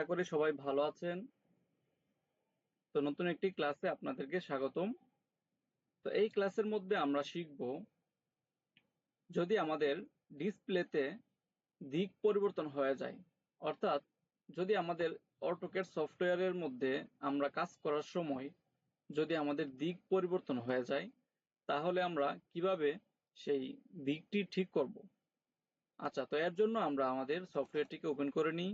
আশা করি সবাই ভালো আছেন। তো নতুন একটি ক্লাসে আপনাদেরকে স্বাগতম। তো এই ক্লাসের মধ্যে আমরা শিখব, যদি আমাদের ডিসপ্লেতে দিক পরিবর্তন হয়ে যায়, অর্থাৎ যদি আমাদের অটোক্যাড সফটওয়্যারের মধ্যে আমরা কাজ করার সময় যদি আমাদের দিক পরিবর্তন হয়ে যায়, তাহলে আমরা কীভাবে সেই দিকটি ঠিক করব? আচ্ছা তো এর জন্য আমরা আমাদের সফটওয়্যারটিকে ওপেন করে নিই।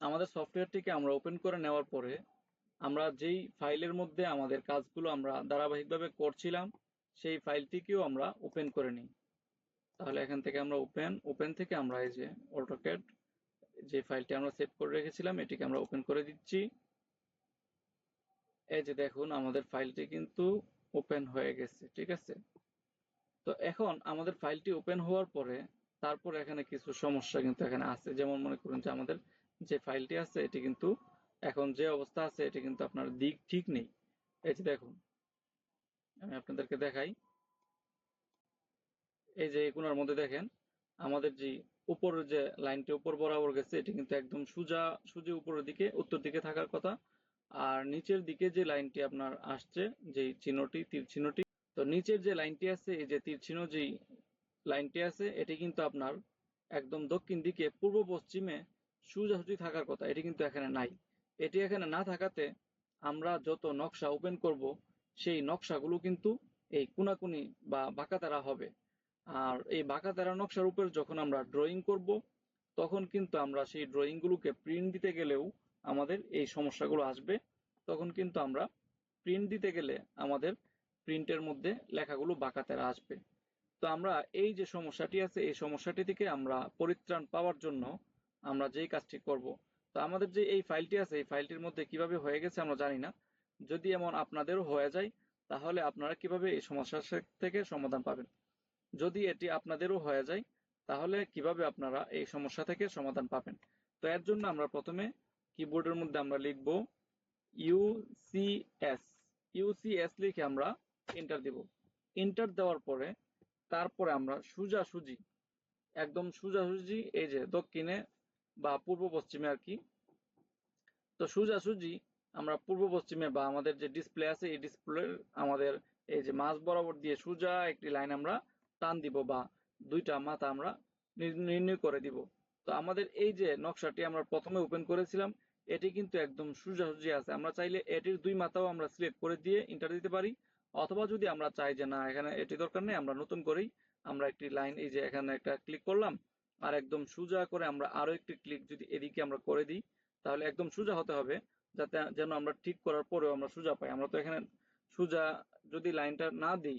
আমাদের সফটওয়্যারটিকে আমরা ওপেন করে নেওয়ার পরে আমরা যেই ফাইলের মধ্যে আমাদের কাজগুলো আমরা ধারাবাহিকভাবে করছিলাম, সেই ফাইলটিকেও আমরা ওপেন করে নিই। তাহলে এখান থেকে আমরা ওপেন ওপেন থেকে আমরা এই যে অটোক্যাড যে ফাইলটি আমরা সেভ করে রেখেছিলাম, এটিকে আমরা ওপেন করে দিচ্ছি। এই যে দেখুন, আমাদের ফাইলটি কিন্তু ওপেন হয়ে গেছে, ঠিক আছে? তো এখন আমাদের ফাইলটি ওপেন হওয়ার পরে তারপর এখানে কিছু সমস্যা কিন্তু এখানে আছে। যেমন মনে করুন যে আমাদের যে ফাইলটি আছে, এটি কিন্তু এখন যে অবস্থা আছে, এটি কিন্তু আপনার দিক ঠিক নেই। এই যে দেখুন, আমি আপনাদেরকে দেখাই। এই যে কোনার মধ্যে দেখেন, আমাদের যে উপরের যে লাইনটি উপর বরাবর গেছে, এটি কিন্তু একদম সোজা, সুজি উপরের দিকে, উত্তর দিকে থাকার কথা। আর নিচের দিকে যে লাইনটি আপনার আসছে যে চিহ্নটি, তীর চিহ্নটি, তো নিচের যে লাইনটি আছে, এই যে তীর চিহ্ন যেই লাইনটি আছে, এটি কিন্তু আপনার একদম দক্ষিণ দিকে, পূর্ব পশ্চিমে সোজাসুজি থাকার কথা, এটি কিন্তু এখানে নাই। এটি এখানে না থাকাতে আমরা যত নকশা ওপেন করব, সেই নকশাগুলো কিন্তু এই কোনাকুনি বা বাঁকাতারা হবে। আর এই বাঁকাতারা নকশার উপর যখন আমরা ড্রয়িং করব, তখন কিন্তু আমরা সেই ড্রয়িংগুলোকে প্রিন্ট দিতে গেলেও আমাদের এই সমস্যাগুলো আসবে। তখন কিন্তু আমরা প্রিন্ট দিতে গেলে আমাদের প্রিন্টের মধ্যে লেখাগুলো বাঁকাতেরা আসবে। তো আমরা এই যে সমস্যাটি আছে, এই সমস্যাটি থেকে আমরা পরিত্রাণ পাওয়ার জন্য আমরা যেই কাজটি করব। তো আমাদের যে এই ফাইলটি আছে, এই ফাইলটির মধ্যে কীভাবে হয়ে গেছে আমরা জানি না। যদি এমন আপনাদেরও হয়ে যায়, তাহলে আপনারা কীভাবে এই সমস্যা থেকে সমাধান পাবেন? যদি এটি আপনাদেরও হয়ে যায়, তাহলে কীভাবে আপনারা এই সমস্যা থেকে সমাধান পাবেন? তো এর জন্য আমরা প্রথমে কিবোর্ডের মধ্যে আমরা লিখব ইউসিএস ইউসিএস লিখে আমরা এন্টার দিব। এন্টার দেওয়ার পরে, তারপরে আমরা সোজাসুজি, একদম সোজাসুজি, এই যে দক্ষিণে বা পূর্ব পশ্চিমে আর কি। তো সোজাসুজি আমরা পূর্ব পশ্চিমে বা আমাদের যে ডিসপ্লে আছে, এই ডিসপ্লে আমাদের এই যে মাঝ বরাবর দিয়ে সোজা একটি লাইন আমরা টান দিব বা দুইটা মাথা আমরা নির্ণয় করে দিব। তো আমাদের এই যে নকশাটি আমরা প্রথমে ওপেন করেছিলাম, এটি কিন্তু একদম সোজাসুজি আছে। আমরা চাইলে এটির দুই মাথাও আমরা সিলেক্ট করে দিয়ে ইন্টার দিতে পারি, অথবা যদি আমরা চাই যে না, এখানে এটি দরকার নেই, আমরা নতুন করেই আমরা একটি লাইন এই যে এখানে একটা ক্লিক করলাম আর একদম সোজা করে আমরা আরও একটি ক্লিক যদি এদিকে আমরা করে দিই, তাহলে একদম সোজা হতে হবে, যাতে যেন আমরা ঠিক করার পরেও আমরা সোজা পাই। আমরা তো এখানে সোজা যদি লাইনটা না দিই,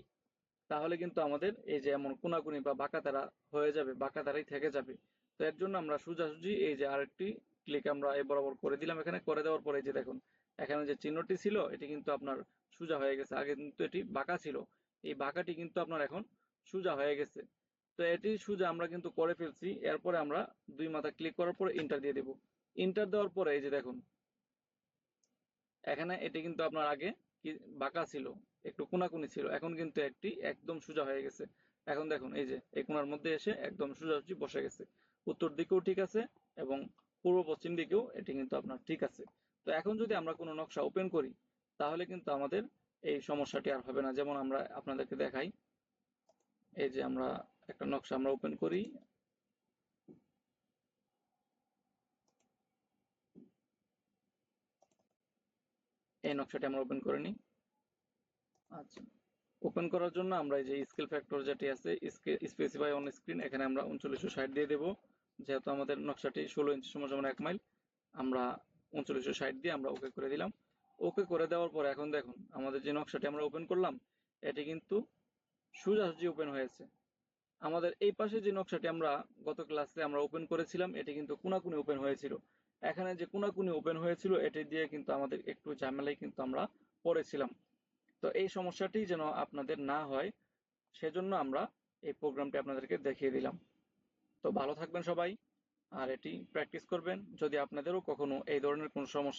তাহলে কিন্তু আমাদের এই যে এমন কোনাকুনি বা বাঁকা তারা হয়ে যাবে, বাঁকা তারাই থেকে যাবে। তো এর জন্য আমরা সোজাসুজি এই যে আরেকটি ক্লিক আমরা এই বরাবর করে দিলাম। এখানে করে দেওয়ার পরে যে দেখুন, এখানে যে চিহ্নটি ছিল, এটি কিন্তু আপনার সোজা হয়ে গেছে। আগে কিন্তু এটি বাঁকা ছিল। এই বাঁকাটি কিন্তু আপনার এখন সোজা হয়ে গেছে। তো এটি সোজা আমরা কিন্তু করে ফেলছি। এরপরে আমরা দুই মাথা ক্লিক করার পরে ইন্টার দিয়ে দেব। ইন্টার দেওয়ার পরে এই যে দেখুন, এখানে এটি কিন্তু আপনার আগে বাঁকা ছিল, একটু কোনাকুনি ছিল। এখন কিন্তু একটি একদম সোজা হয়ে গেছে। এখন দেখুন, এই যে এই কোনার মধ্যে এসে একদম সোজাসুজি বসে গেছে। উত্তর দিকেও ঠিক আছে এবং পূর্ব পশ্চিম দিকেও এটি কিন্তু আপনার ঠিক আছে। তো এখন যদি আমরা কোনো নকশা ওপেন করি, তাহলে কিন্তু আমাদের এই সমস্যাটি আর হবে না। যেমন আমরা আপনাদেরকে দেখাই, এই যে আমরা একটা নকশা আমরা ওপেন করি। এই নকশাটি আমরা ওপেন করে নিই। আচ্ছা। ওপেন করার জন্য আমরা এই যে স্কেল ফ্যাক্টর যেটি আছে স্পেসিফাই অন স্ক্রিন এখানে আমরা উনচল্লিশশো ষাট দিয়ে দেবো। যেহেতু আমাদের নকশাটি ষোলো ইঞ্চি সমান সমান এক মাইল আমরা উনচল্লিশশো ষাট দিয়ে আমরা ওকে করে দিলাম। ওকে করে দেওয়ার পর এখন দেখুন আমাদের যে নকশাটি আমরা ওপেন করলাম এটি কিন্তু সোজাসুজি ওপেন হয়েছে। আমাদের এই পাশে যে নকশাটি আমরা গত ক্লাসে আমরা ওপেন করেছিলাম, এটি কিন্তু কোনাকুনি ওপেন হয়েছিল। এখানে যে কোনাকুনি ওপেন হয়েছিল, এটি দিয়ে কিন্তু আমাদের একটু ঝামেলায় কিন্তু আমরা পড়েছিলাম। তো এই সমস্যাটি যেন আপনাদের না হয়, সেজন্য আমরা এই প্রোগ্রামটি আপনাদেরকে দেখিয়ে দিলাম। তো ভালো থাকবেন সবাই, আর এটি প্র্যাকটিস করবেন। যদি আপনাদেরও কখনো এই ধরনের কোনো সমস্যা